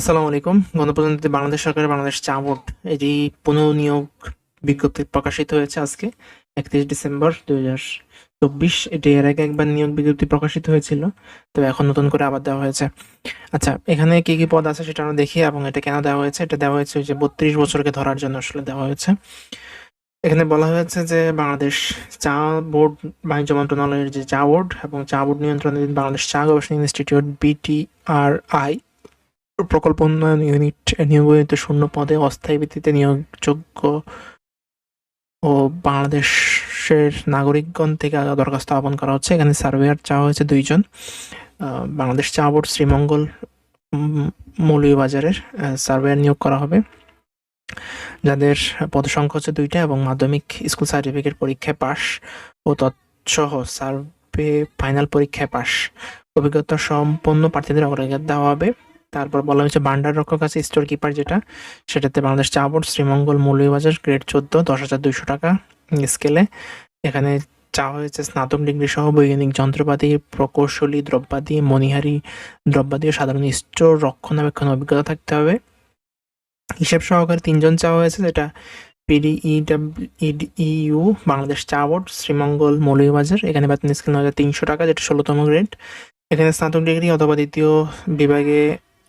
আসসালামু আলাইকুম। গণপ্রজাতন্ত্রী বাংলাদেশ সরকারের বাংলাদেশ চা বোর্ড এটি পুনর্নিয়োগ বিজ্ঞপ্তি প্রকাশিত হয়েছে আজকে, একত্রিশ ডিসেম্বর দুই হাজার চব্বিশ। এটি এর আগে একবার নিয়োগ বিজ্ঞপ্তি প্রকাশিত হয়েছিল তবে এখন নতুন করে আবার দেওয়া হয়েছে। আচ্ছা এখানে কি কি পদ আছে সেটা আমরা দেখি এবং এটা কেন দেওয়া হয়েছে? এটা দেওয়া হয়েছে যে বত্রিশ বছরকে ধরার জন্য আসলে দেওয়া হয়েছে। এখানে বলা হয়েছে যে বাংলাদেশ চা বোর্ড, বাণিজ্য মন্ত্রণালয়ের যে চা বোর্ড এবং চা বোর্ড নিয়ন্ত্রণাধীন বাংলাদেশ চা গবেষণা ইনস্টিটিউট, বিটিআরআই প্রকল্প উন্নয়ন ইউনিট নিয়োগিত শূন্য পদে অস্থায়ী ভিত্তিতে নিয়োগযোগ্য ও বাংলাদেশের নাগরিকগণ থেকে দরখাস্ত আহ্বান করা হচ্ছে। এখানে সার্ভেয়ার চাওয়া হয়েছে দুইজন। বাংলাদেশ চা বোর্ড শ্রীমঙ্গল মৌলভীবাজারের সার্ভেয়ার নিয়োগ করা হবে। যাদের পদসংখ্যা হচ্ছে দুইটা এবং মাধ্যমিক স্কুল সার্টিফিকেট পরীক্ষায় পাস ও তৎসহ সার্ভে ফাইনাল পরীক্ষায় পাস অভিজ্ঞতা সম্পন্ন প্রার্থীদের অগ্রাধিকার দেওয়া হবে। তারপর বলা হয়েছে ভান্ডার রক্ষক আছে স্টোর কিপার যেটা, সেটাতে বাংলাদেশ চা বোর্ড শ্রীমঙ্গল, মৌলভীবাজার, গ্রেড চোদ্দ, দশ হাজার দুইশো টাকা স্কেলে। এখানে চা হয়েছে স্নাতক ডিগ্রি সহ বৈজ্ঞানিক যন্ত্রপাতি, প্রকৌশলী, দ্রব্যাদি, মণিহারি দ্রব্যাদি ও সাধারণ স্টোর রক্ষণাবেক্ষণ অভিজ্ঞতা থাকতে হবে। হিসাব সহকারে তিনজন চা হয়েছে, যেটা পিডিইউ বাংলাদেশ চা বোর্ড শ্রীমঙ্গল, মৌলভীবাজার, এখানে বেতন স্কেল নয় হাজার তিনশো টাকা, যেটা ষোলোতম গ্রেড। এখানে স্নাতক ডিগ্রি অথবা দ্বিতীয় বিভাগে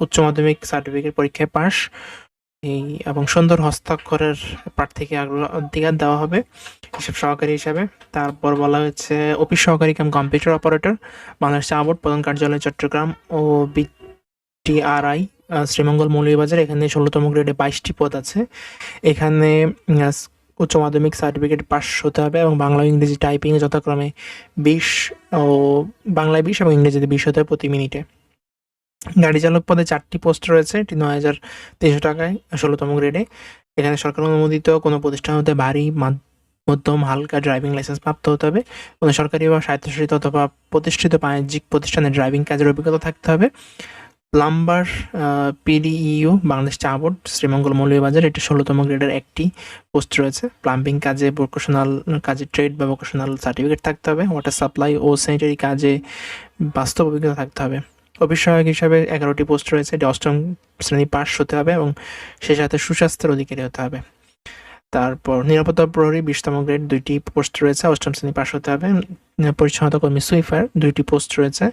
উচ্চ মাধ্যমিক সার্টিফিকেট পরীক্ষায় পাস এই এবং সুন্দর হস্তাক্ষরের প্রার্থীকে অধিকার দেওয়া হবে হিসাব সহকারী হিসাবে। তারপর বলা হয়েছে, অফিস সহকারী কাম কম্পিউটার অপারেটর, বাংলাদেশ চা বোর্ড প্রধান কার্যালয়, চট্টগ্রাম ও বিটিআরআই শ্রীমঙ্গল মৌলভীবাজার। এখানে ষোলোতম গ্রেডে বাইশটি পদ আছে। এখানে উচ্চ মাধ্যমিক সার্টিফিকেট পাস হতে হবে এবং বাংলা ইংরেজি টাইপিংয়ে যথাক্রমে বিশ ও বাংলায় বিশ এবং ইংরেজিতে বিশ হতে হবে প্রতি মিনিটে। গাড়ি চালক পদে চারটি পোস্ট রয়েছে, এটি নয় হাজার তিনশো টাকায় ষোলোতম গ্রেডে। এখানে সরকার অনুমোদিত কোনো প্রতিষ্ঠান হতে ভারী মধ্যম, হালকা ড্রাইভিং লাইসেন্স প্রাপ্ত হতে হবে। কোনো সরকারি বা স্বায়ত্তশাসিত অথবা প্রতিষ্ঠিত বাণিজ্যিক প্রতিষ্ঠানে ড্রাইভিং কাজের অভিজ্ঞতা থাকতে হবে। প্লাম্বার পিডিইউ, বাংলাদেশ চা বোর্ড, শ্রীমঙ্গল মৌলভীবাজার, এটি ষোলোতম গ্রেডের একটি পোস্ট রয়েছে। প্লাম্বিং কাজে ভোকেশনাল, কাজে ট্রেড বা ভোকেশনাল সার্টিফিকেট থাকতে হবে। ওয়াটার সাপ্লাই ও স্যানিটারি কাজে বাস্তব অভিজ্ঞতা থাকতে হবে। সহায়ক হিসাবে এগারোটি পোস্ট রয়েছে, এটি অষ্টম শ্রেণি পাস হতে হবে এবং সে সাথে সুস্বাস্থ্যের অধিকারী হতে হবে। তারপর নিরাপত্তা প্রহরী বিশতম গ্রেড দুইটি পোস্ট রয়েছে, অষ্টম শ্রেণি পাশ হতে হবে। পরিচ্ছন্নতা কর্মী সুইফার, দুইটি পোস্ট রয়েছে,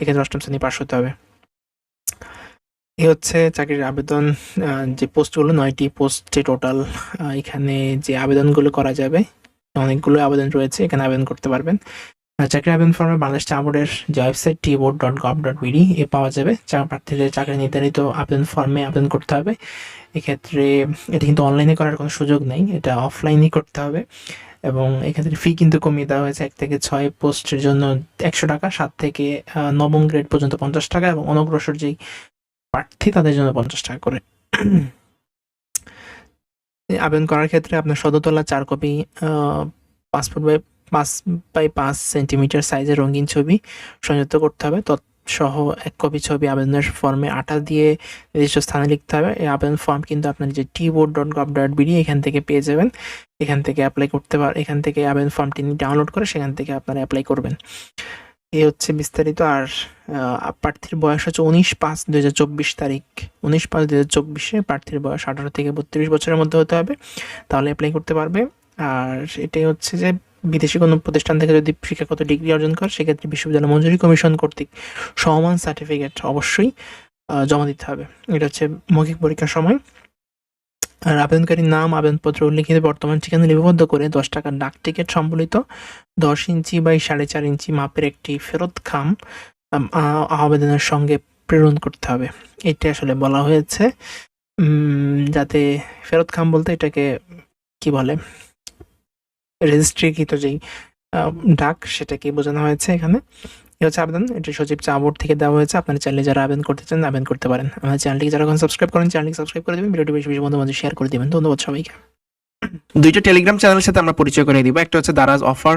এক্ষেত্রে অষ্টম শ্রেণি পাশ হতে হবে। এই হচ্ছে চাকরির আবেদন যে পোস্টগুলো, নয়টি পোস্টে টোটাল এখানে যে আবেদনগুলো করা যাবে, অনেকগুলো আবেদন রয়েছে, এখানে আবেদন করতে পারবেন। আর চাকরির আবেদন ফর্মে বাংলাদেশ চা বোর্ডের যে ওয়েবসাইট টি board dot gov dot BD এ পাওয়া যাবে। চা প্রার্থীদের চাকরি নির্ধারিত আবেদন ফর্মে আবেদন করতে হবে। এক্ষেত্রে এটা কিন্তু অনলাইনে করার কোনো সুযোগ নেই, এটা অফলাইনেই করতে হবে। এবং এক্ষেত্রে ফি কিন্তু কমিয়ে দেওয়া হয়েছে এক থেকে ছয় পোস্টের জন্য একশো টাকা, সাত থেকে নবম গ্রেড পর্যন্ত পঞ্চাশ টাকা এবং অনগ্রসর যেই প্রার্থী তাদের জন্য পঞ্চাশ টাকা করে। আবেদন করার ক্ষেত্রে আপনার সদতলা চার কপি পাসপোর্ট বাই পাঁচ বাই পাঁচ সেন্টিমিটার সাইজের রঙিন ছবি সংযুক্ত করতে হবে। তৎসহ এক কপি ছবি আবেদনের ফর্মে আটা দিয়ে নির্দিষ্ট স্থানে লিখতে হবে। এই আবেদন ফর্ম কিন্তু আপনার যে টি board dot gov dot BD এখান থেকে পেয়ে যাবেন। এখান থেকে অ্যাপ্লাই করতে পার, এখান থেকে আবেদন ফর্মটি ডাউনলোড করে সেখান থেকে আপনারা অ্যাপ্লাই করবেন। এই হচ্ছে বিস্তারিত। আর প্রার্থীর বয়স হচ্ছে উনিশ পাঁচ দু হাজার চব্বিশ তারিখ। উনিশ পাঁচ দু হাজার চব্বিশে প্রার্থীর বয়স আঠারো থেকে বত্রিশ বছরের মধ্যে হতে হবে। তাহলে অ্যাপ্লাই করতে পারবে। আর এটাই হচ্ছে যে বিদেশি কোনো প্রতিষ্ঠান থেকে যদি শিক্ষাগত ডিগ্রি অর্জন করে, সেক্ষেত্রে বিশ্ববিদ্যালয় মঞ্জুরি কমিশন কর্তৃক সমান সার্টিফিকেট অবশ্যই জমা দিতে হবে। এটা হচ্ছে মৌখিক পরীক্ষার সময়। আর আবেদনকারীর নাম, আবেদনপত্র উল্লিখিত বর্তমান ঠিকানা লিপিবদ্ধ করে দশ টাকার ডাক টিকিট সম্বলিত দশ ইঞ্চি বাই সাড়ে চার ইঞ্চি মাপের একটি ফেরত খাম আবেদনের সঙ্গে প্রেরণ করতে হবে। এটা আসলে বলা হয়েছে। যাতে ফেরত খাম বলতে এটাকে কি বলে? রেজিস্ট্রিকৃত যেই ডাক সেটাকে বোঝানো হয়েছে এখানে। এ হচ্ছে আবেদন, এটি সচিব চা বোর্ড থেকে দেওয়া হয়েছে। আপনার চ্যানেলে যারা আবেদন করতে চান, আবেদন করতে পারেন। আমার চ্যানেলটিকে যারা এখন সাবস্ক্রাইব করেন চ্যানেলটি সাবস্ক্রাইব করে দেবেন। ভিডিওটি বেশি বেশি বন্ধু বান্ধব শেয়ার করে দেবেন। ধন্যবাদ সবাইকে। দুইটা টেলিগ্রাম চ্যানেলের সাথে আমরা পরিচয় করে দিব। একটা হচ্ছে Daraz offer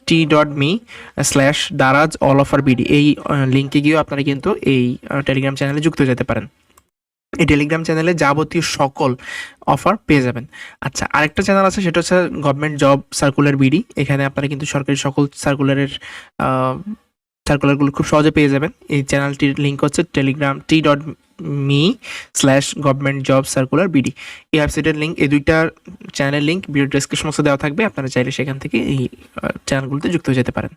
T dot me slash Daraz all offer BD এই লিঙ্কে গিয়েও আপনারা কিন্তু এই টেলিগ্রাম চ্যানেলে যুক্ত যেতে পারেন। এই টেলিগ্রাম চ্যানেলে যাবতীয় সকল অফার পেয়ে যাবেন। আচ্ছা আরেকটা চ্যানেল আছে, সেটা হচ্ছে গভর্নমেন্ট জব সার্কুলার বিডি এখানে আপনারা কিন্তু সরকারি সকল সার্কুলারের সার্কুলারগুলো খুব সহজে পেয়ে যাবেন। এই চ্যানেলটির লিঙ্ক হচ্ছে Telegram T dot me slash government job circular BD এই ওয়েবসাইটের লিঙ্ক এই দুইটার চ্যানেলের লিঙ্ক ভিডিও ডিসক্রিপশন দেওয়া থাকবে। আপনারা চাইলে সেখান থেকে এই চ্যানেলগুলোতে যুক্ত হয়ে যেতে পারেন।